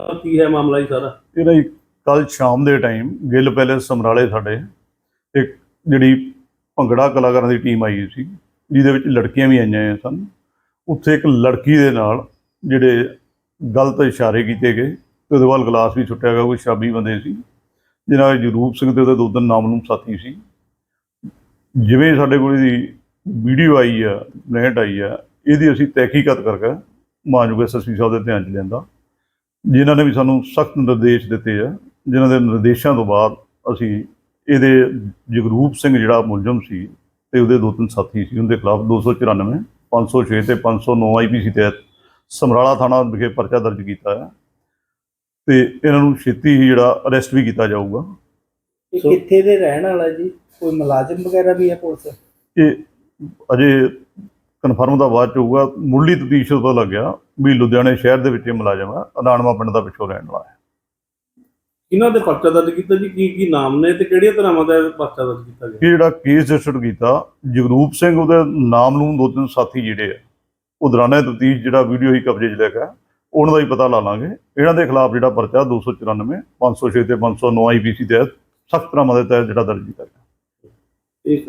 ਕੀ ਹੈ ਮਾਮਲਾ ਜੀ ਸਾਰਾ? ਇਹਦਾ ਹੀ ਕੱਲ ਸ਼ਾਮ ਦੇ ਟਾਈਮ ਗਿੱਲ ਪੈਲੇਸ ਸਮਰਾਲੇ ਸਾਡੇ, ਇੱਕ ਜਿਹੜੀ ਭੰਗੜਾ ਕਲਾਕਾਰਾਂ ਦੀ ਟੀਮ ਆਈ ਸੀ, ਜਿਹਦੇ ਵਿੱਚ ਲੜਕੀਆਂ ਵੀ ਆਈਆਂ ਸਨ। ਉੱਥੇ ਇੱਕ ਲੜਕੀ ਦੇ ਨਾਲ ਜਿਹੜੇ ਗਲਤ ਇਸ਼ਾਰੇ ਕੀਤੇ ਗਏ, ਤੇ ਉਹਦੇ ਵੱਲ ਗਲਾਸ ਵੀ ਸੁੱਟਿਆ ਗਿਆ, ਕੋਈ ਸ਼ਰਾਬੀ ਬੰਦੇ ਸੀ, ਜਿਹਨਾਂ ਵਿੱਚ ਜਰੂਪ ਸਿੰਘ ਤੇ ਉਹਦੇ ਦੋ ਤਿੰਨ ਨਾਮਲੂਮ ਸਾਥੀ ਸੀ। ਜਿਵੇਂ ਸਾਡੇ ਕੋਲ ਇਹਦੀ ਵੀਡੀਓ ਆਈ ਆ, ਨੈਟ ਆਈ ਆ, ਇਹਦੀ ਅਸੀਂ ਤਹਿਕੀਕਤ ਕਰਕੇ ਮਾਨਯੋਗ ਐਸਐਸਪੀ ਸਾਹਿਬ ਦੇ ਧਿਆਨ ਚ ਲਿਆਂਦਾ। ਜਿਨ੍ਹਾਂ ਨੇ ਵੀ ਸਾਨੂੰ ਸਖਤ ਨਿਰਦੇਸ਼ ਦਿੱਤੇ ਆ ਜਿਨ੍ਹਾਂ ਦੇ ਨਿਰਦੇਸ਼ਾਂ ਤੋਂ ਬਾਅਦ ਅਸੀਂ ਇਹਦੇ ਜਗਰੂਪ ਸਿੰਘ ਜਿਹੜਾ ਮੁਲਜ਼ਮ ਸੀ ਤੇ ਉਹਦੇ ਦੋ ਤਿੰਨ ਸਾਥੀ ਸੀ ਉਹਦੇ ਖਿਲਾਫ 294 506 ਤੇ 509 ਆਈਪੀਸੀ ਤਹਿਤ ਸਮਰਾਲਾ ਥਾਣਾ ਵਿਖੇ ਪਰਚਾ ਦਰਜ ਕੀਤਾ ਹੈ। ਤੇ ਇਹਨਾਂ ਨੂੰ ਛੇਤੀ ਹੀ ਜਿਹੜਾ ਅਰੈਸਟ ਵੀ ਕੀਤਾ ਜਾਊਗਾ। ਇਹ ਕਿੱਥੇ ਦੇ ਰਹਿਣ ਵਾਲਾ ਜੀ? ਕੋਈ ਮੁਲਾਜ਼ਮ ਵਗੈਰਾ ਵੀ ਹੈ ਪੁਲਿਸ? ਇਹ ਅਜੇ ਕਨਫਰਮ ਦਾ ਬਾਅਦ ਚ ਹੋਊਗਾ। ਮੁੱਢਲੀ ਤਫਤੀਸ਼ ਤੋਂ ਪਤਾ ਲੱਗਿਆ ਵੀ ਲੁਧਿਆਣੇ ਸ਼ਹਿਰ ਦੇ ਵਿੱਚ ਇਹ ਮੁਲਾਜ਼ਮ ਹੈ ਅਦਾਨਵਾ ਪਿੰਡ ਦਾ ਪਿੱਛੋਂ ਰਹਿਣ ਵਾਲਾ ਹੈ। ਕਿਹਨਾਂ ਦੇ ਪਰਚਾ ਦਰਜ ਕੀਤਾ ਜੀ? ਕੀ ਕੀ ਨਾਮ ਨੇ ਤੇ ਕਿਹੜੀਆਂ ਤਰ੍ਹਾਂ ਦਾ ਪਰਚਾ ਦਰਜ ਕੀਤਾ ਗਿਆ? ਇਹ ਜਿਹੜਾ ਕੇਸ ਰਜਿਸਟਰ ਕੀਤਾ ਜਗਰੂਪ ਸਿੰਘ ਉਹਦੇ ਨਾਮ ਨੂੰ ਦੋ ਤਿੰਨ ਸਾਥੀ ਜਿਹੜੇ ਆ ਉਹ ਦੌਰਾਨੇ ਤਫਤੀਸ਼ ਜਿਹੜਾ ਵੀਡੀਓ ਹੀ ਕਬਜ਼ੇ 'ਚ ਲੈ ਗਿਆ ਉਹਨਾਂ ਦਾ ਹੀ ਪਤਾ ਲਾ ਲਾਂਗੇ। ਇਹਨਾਂ ਦੇ ਖਿਲਾਫ ਜਿਹੜਾ ਪਰਚਾ 294 506 ਤੇ 509 ਆਈਪੀਸੀ ਤਹਿਤ ਸਖਤ ਤਰ੍ਹਾਂ ਦੇ ਤਹਿਤ ਜਿਹੜਾ ਦਰਜ ਕੀਤਾ ਗਿਆ। ਇੱਕ